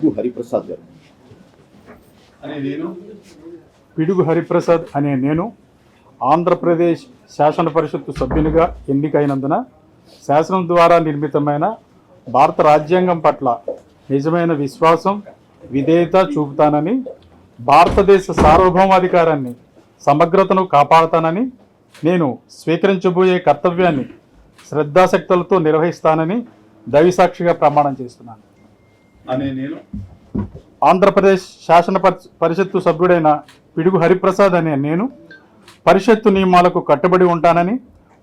గు హరిప్రసాద్ గారు. అని నేను. పిడుగు హరిప్రసాద్ అనే నేను ఆంధ్రప్రదేశ్ శాసన పరిషత్తు సభ్యునిగా ఎన్నికైనందున శాసనం ద్వారా నిర్మితమైన భారత రాజ్యాంగం పట్ల నిజమైన విశ్వాసం విధేయత చూపుతానని భారతదేశ సార్వభౌమాధికారాన్ని సమగ్రతను కాపాడుతానని నేను స్వీకరించబోయే కర్తవ్యాన్ని శ్రద్ధాశక్తులతో నిర్వహిస్తానని దైవసాక్షిగా ప్రమాణం చేస్తున్నాను. అనే నేను ఆంధ్రప్రదేశ్ శాసన పరి- పరిషత్తు సభ్యుడైన పిడుగు హరిప్రసాద్ అనే నేను పరిషత్తు నియమాలకు కట్టుబడి ఉంటానని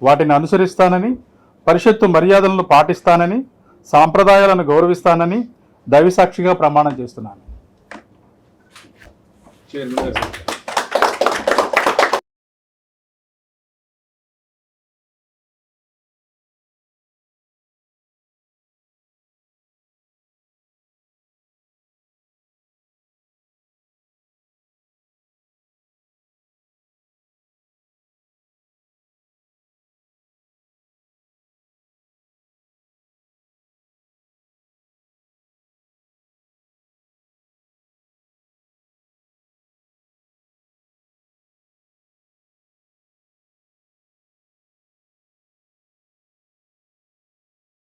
వాటిని అనుసరిస్తానని పరిషత్తు మర్యాదలను పాటిస్తానని సాంప్రదాయాలను గౌరవిస్తానని దైవసాక్షిగా ప్రమాణం చేస్తున్నాను.